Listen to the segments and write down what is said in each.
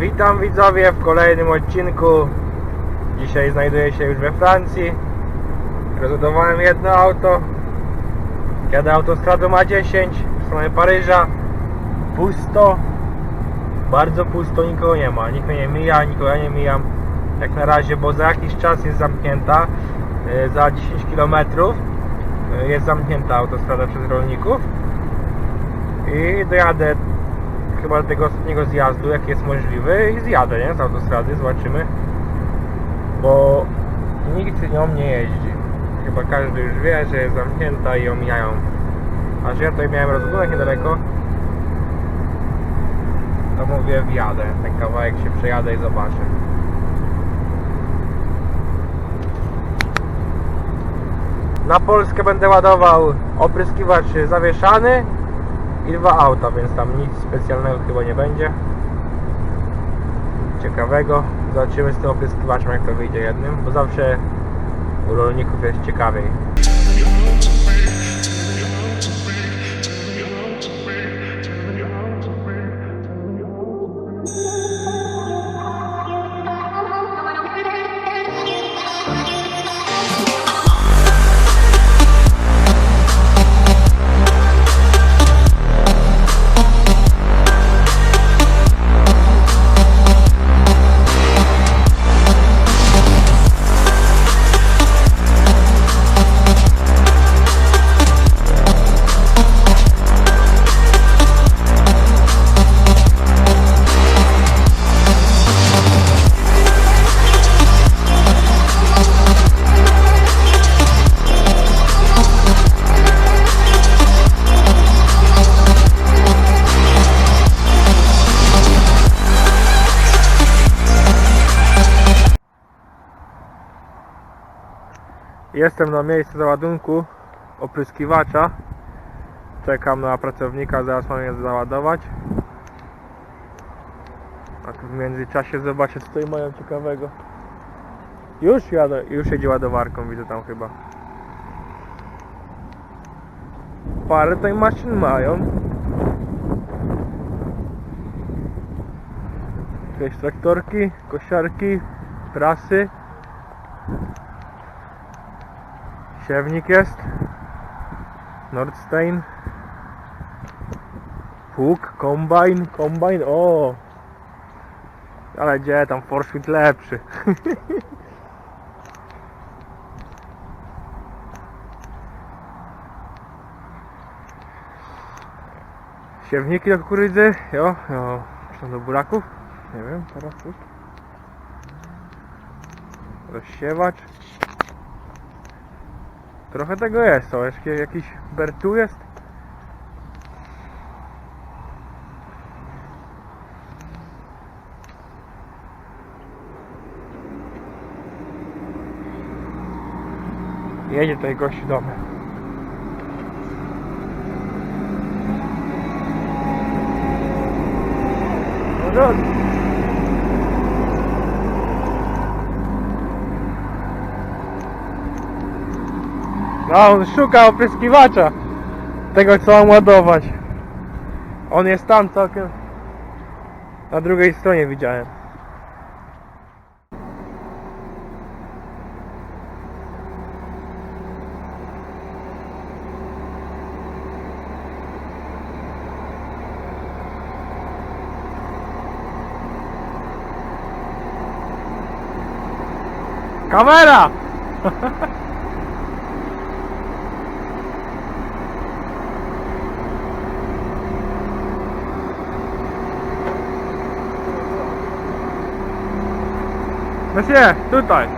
Witam widzowie w kolejnym odcinku. Dzisiaj znajduję się już we Francji. Rozładowałem jedno auto. Jadę autostradą A10 w stronę Paryża. Pusto. Bardzo pusto, nikogo nie ma. Nikt mnie nie mija, nikogo ja nie mijam. Jak na razie, bo za jakiś czas jest zamknięta. e, Za 10 km jest zamknięta autostrada przez rolników. I dojadę chyba do tego ostatniego zjazdu, jaki jest możliwy i zjadę, nie? Z autostrady, zobaczymy. Bo nikt nią nie jeździ. Chyba każdy już wie, że jest zamknięta i omijają. A że ja tutaj miałem rozbudunek niedaleko, to mówię wjadę. Ten kawałek się przejadę i zobaczę. Na Polskę będę ładował opryskiwacz zawieszany i dwa auta, więc tam nic specjalnego chyba nie będzie. Ciekawego. Zobaczymy z tym opryskiwaczem jak to wyjdzie jednym, bo zawsze u rolników jest ciekawiej. Jestem na miejscu załadunku opryskiwacza. Czekam na pracownika, zaraz mam je załadować. A tu w międzyczasie zobaczę co tutaj mają ciekawego. Już jadę, już jedzie ładowarką, widzę tam chyba. Parę tutaj maszyn mają. Jakieś traktorki, kosiarki, prasy. Siewnik jest. Nordstein. Pług, kombajn, kombajn, o! Ale gdzie tam Forschwit lepszy. Siewniki do kukurydzy, jo, jo, czy do buraków? Nie wiem, teraz tu. Rozsiewacz. Trochę tego jest, o, jeszcze jakiś bertu jest. Jedzie tutaj gości do mnie. No dobrze. No, on szuka opryskiwacza. Tego, co mam ładować. On jest tam całkiem... Na drugiej stronie widziałem. Kamera! Monsieur, tutaj.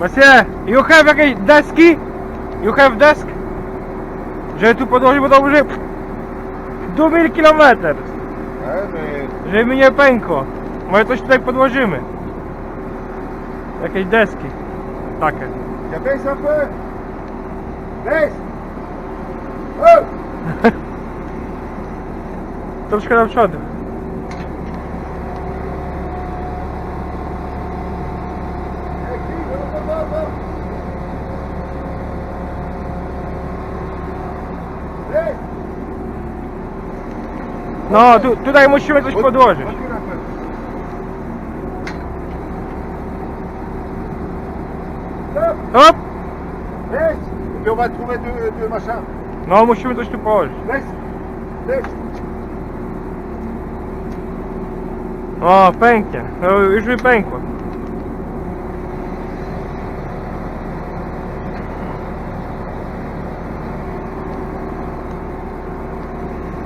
Monsieur, you have jakieś deski? You have desk? Żeby tu podłożyć, bo to może... 2 mil kilometr, żeby mi nie pękło. Może coś tutaj podłożymy. Jakieś deski. Takie. baisse un peu. Baisse. Oh Troszkę do przodu. No, tu, tutaj musimy coś podłożyć. Hop! Puis on va trouver deux, deux machins. No, musimy coś tu położyć. Baisse. Baisse. O, pęknie. No, już mi pękło.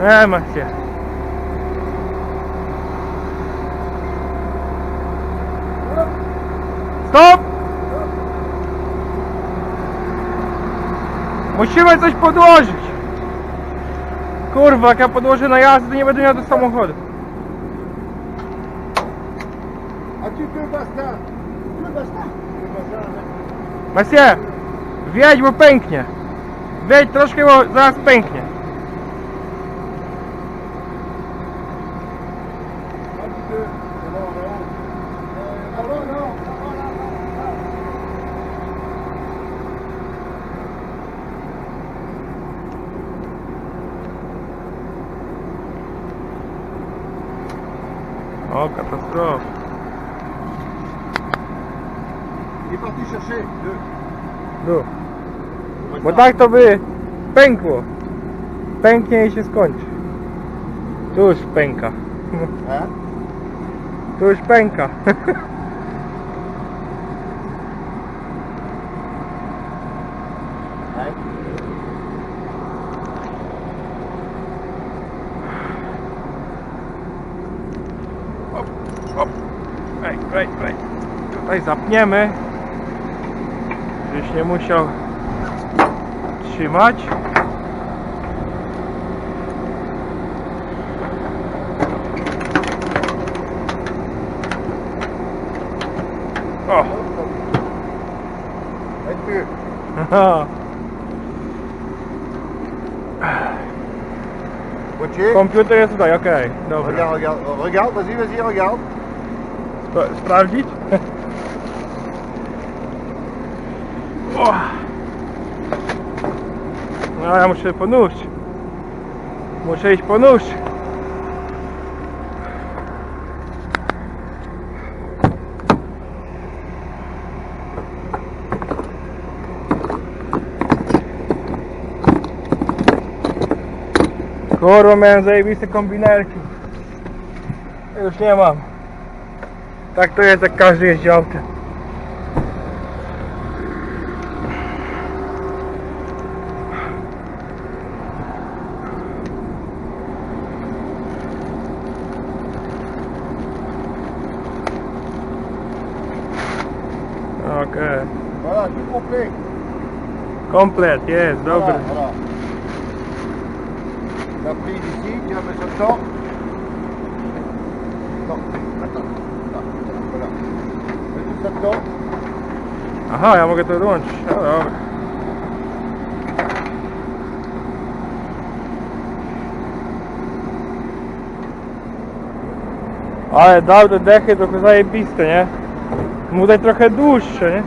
Nie ma się. Stop! Musimy coś podłożyć. Kurwa, jak ja podłożę na jazdę, to nie będę miał do samochodu. Basta. Tu peux basta. Masie, wiedź, bo pęknie. Wiedź troszkę, bo zaraz pęknie. Tu. Bo tak to by pękło. Pęknie i się skończy. Tu już pęka. Hein Tu już pęka. Ouais. Ej, ej, ej. Tutaj zapniemy. Nie musiał trzymać. O! Komputer jest tutaj, okej. Dobra. Regarde, regarde. Vas-y, vas-y, regarde. Spra- sprawdzić? No ja muszę po nóż. Muszę iść po nóż. Kurwa miałem zajebiste kombinerki. Już nie mam. Tak to jest jak każdy jeździ autem. Okej. Voilà, complet. Komplet, jest, Voilà, dobry. voilà. La prise ici, tiens, mets ça dedans. Non, attends. Là, voilà. Mets tout ça dedans. Aha, ja mogę to dołączyć. No dobra. Ale dał te dechy trochę zajebiste, nie? Mudać trochę dłuższe, nie?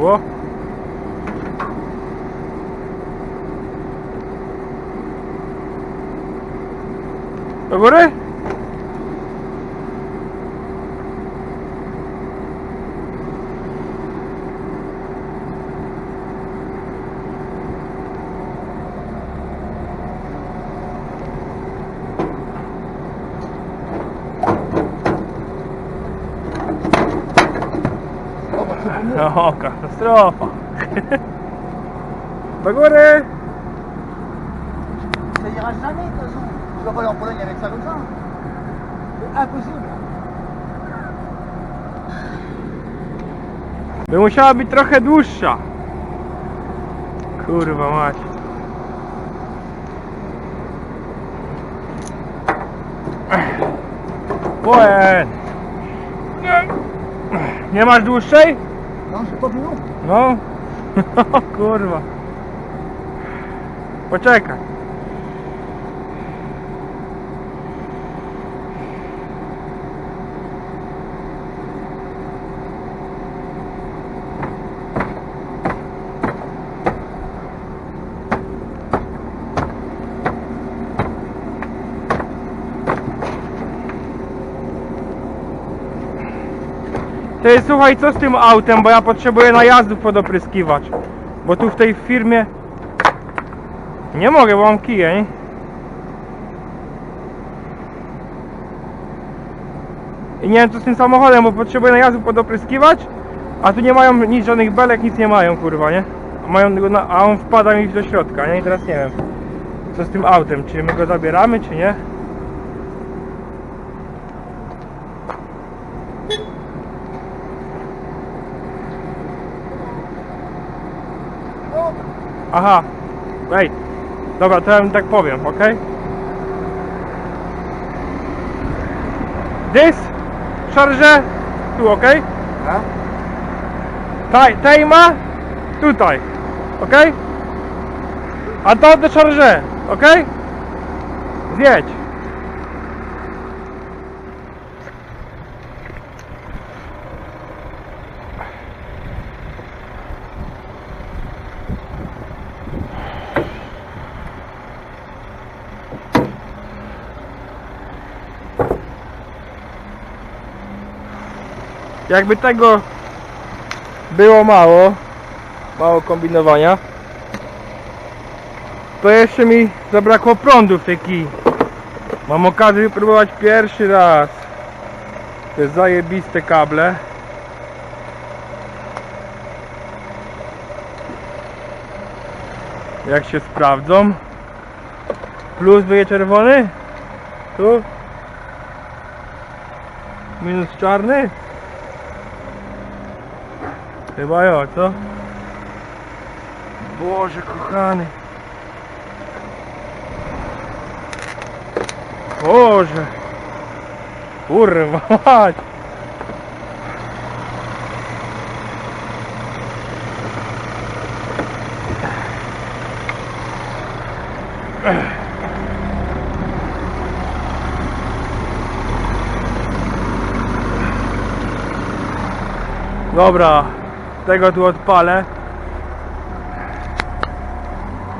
Ło. Do góry? O, katastrofa. Do góry! passe jamais, de façon. Tu vas pas en Pologne avec ça comme ça. C'est impossible. By musiała być trochę dłuższa. Kurwa mać. Nie masz dłuższej? Plus long. No. Kurwa. Poczekaj. Ty słuchaj, co z tym autem, bo ja potrzebuję najazdów podopryskiwać. Bo tu w tej firmie nie mogę, bo mam kije, nie? I nie wiem co z tym samochodem, bo potrzebuję najazdów podopryskiwać, a tu nie mają nic, żadnych belek, nic nie mają, kurwa, nie? Mają, a on wpada mi do środka, nie? I teraz nie wiem, co z tym autem, czy my go zabieramy, czy nie? Aha, ej, dobra, to ja wam tak powiem, ok? This, szarże, tu, ok? Hein Taj, tejma, tutaj, ok? A to do szarże, ok? Jakby tego było mało, mało kombinowania, to jeszcze mi zabrakło prądu w tej kij. Mam okazję wypróbować pierwszy raz te zajebiste kable. Jak się sprawdzą. Plus wyje czerwony. Tu. Minus czarny. Chyba jo, co? Boże kochany. Boże. Kurwa mać. Dobra, tego tu odpalę.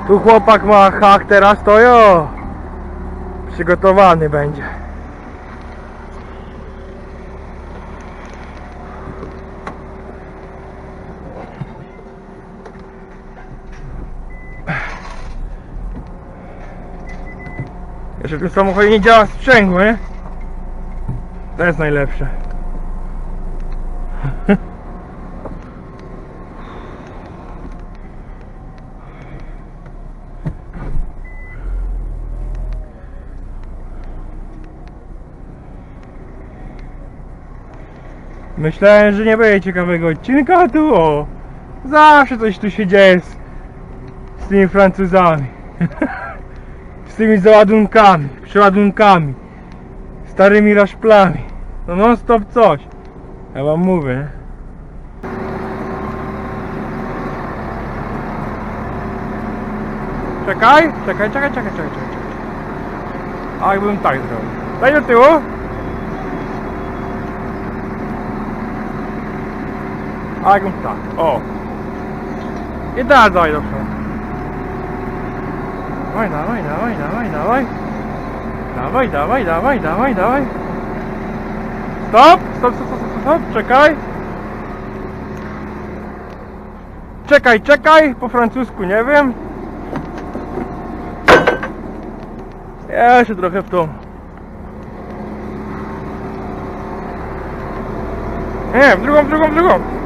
Tu chłopak ma hak teraz, to jo. Przygotowany będzie. Jeszcze w tym samochodzie nie działa sprzęgło, nie? To jest najlepsze. Myślałem, że nie będzie ciekawego odcinka, a tu o! Zawsze coś tu się dzieje z, z tymi Francuzami. z tymi załadunkami, przeładunkami, starymi raszplami. No non stop coś. Ja wam mówię. Czekaj, czekaj, czekaj, czekaj, czekaj, czekaj. A jakbym tak zrobił. Daj do tyłu. A jakbym tak, o. I dawaj do przodu. Dawaj, dawaj, dawaj, dawaj, dawaj. Dawaj, dawaj, dawaj, dawaj, dawaj. Stop, stop, stop, stop, stop, stop, czekaj. Czekaj, czekaj, po francusku nie wiem. Jeszcze trochę w tą. Nie, w drugą, w drugą, w drugą.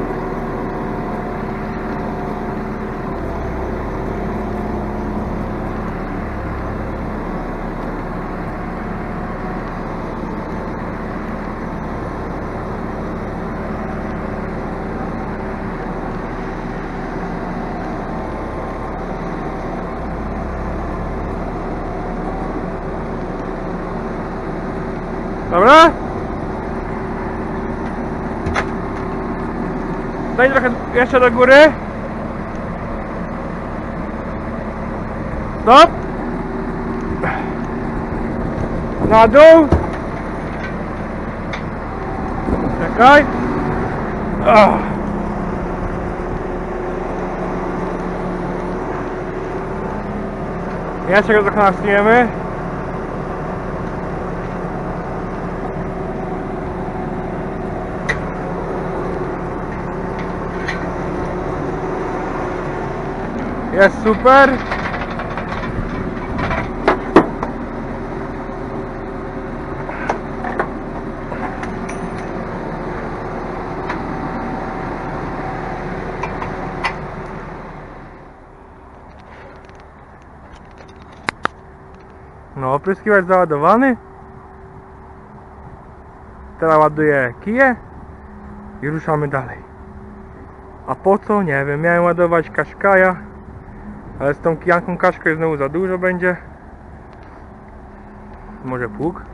Daj trochę jeszcze do góry. Stop. Na dół. Czekaj. Ach. Jeszcze go trochę nastniemy. Jest super. No, opryskiwacz załadowany. Teraz ładuję kije i ruszamy dalej. A po co? Nie wiem. Miałem ładować kaszkaja, ale z tą kijanką kaszkę znowu za dużo będzie. Może pług?